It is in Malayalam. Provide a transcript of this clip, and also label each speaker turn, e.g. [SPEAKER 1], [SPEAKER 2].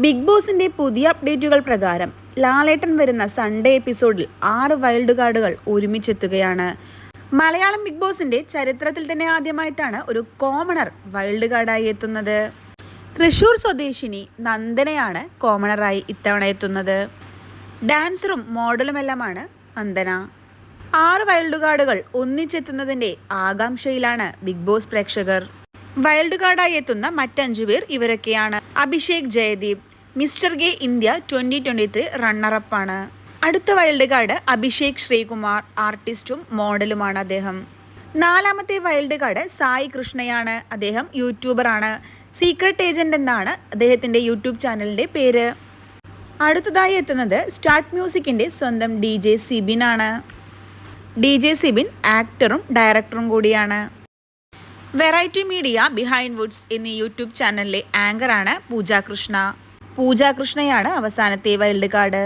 [SPEAKER 1] ബിഗ് ബോസിന്റെ പുതിയ അപ്ഡേറ്റുകൾ പ്രകാരം ലാലേട്ടൻ വരുന്ന സൺഡേ എപ്പിസോഡിൽ ആറ് വൈൽഡ് കാർഡുകൾ ഒരുമിച്ചെത്തുകയാണ്. മലയാളം ബിഗ് ബോസിന്റെ ചരിത്രത്തിൽ തന്നെ ആദ്യമായിട്ടാണ് ഒരു കോമണർ വൈൽഡ് കാർഡായി എത്തുന്നത്. തൃശൂർ സ്വദേശിനി നന്ദനയാണ് കോമണറായി ഇത്തവണ എത്തുന്നത്. ഡാൻസറും മോഡലുമെല്ലാമാണ് നന്ദന. ആറ് വൈൽഡ് കാർഡുകൾ ഒന്നിച്ചെത്തുന്നതിന്റെ ആകാംക്ഷയിലാണ് ബിഗ് ബോസ് പ്രേക്ഷകർ. വൈൽഡ് കാർഡായി എത്തുന്ന മറ്റഞ്ചു പേർ ഇവരൊക്കെയാണ്. Abhishek Jayadeep mister gay India twenty twenty three റണ്ണറപ്പാണ്. അടുത്ത വൈൽഡ് കാർഡ് അഭിഷേക് ശ്രീകുമാർ ആർട്ടിസ്റ്റും മോഡലുമാണ് അദ്ദേഹം. നാലാമത്തെ വൈൽഡ് കാർഡ് സായി കൃഷ്ണയാണ്. അദ്ദേഹം യൂട്യൂബറാണ് സീക്രട്ട് ഏജന്റ് എന്നാണ് അദ്ദേഹത്തിന്റെ യൂട്യൂബ് ചാനലിന്റെ പേര്. അടുത്തതായി എത്തുന്നത് സ്റ്റാർട്ട് മ്യൂസിക്കിന്റെ സ്വന്തം ഡി ജെ സിബിൻ ആണ്. ഡി ജെ സിബിൻ ആക്ടറും ഡയറക്ടറും കൂടിയാണ്. വെറൈറ്റി മീഡിയ ബിഹൈൻഡ് വുഡ്സ് എന്നീ യൂട്യൂബ് ചാനലിലെ ആങ്കറാണ് പൂജ കൃഷ്ണ. പൂജ കൃഷ്ണയാണ് അവസാനത്തെ വൈൽഡ് കാർഡ്.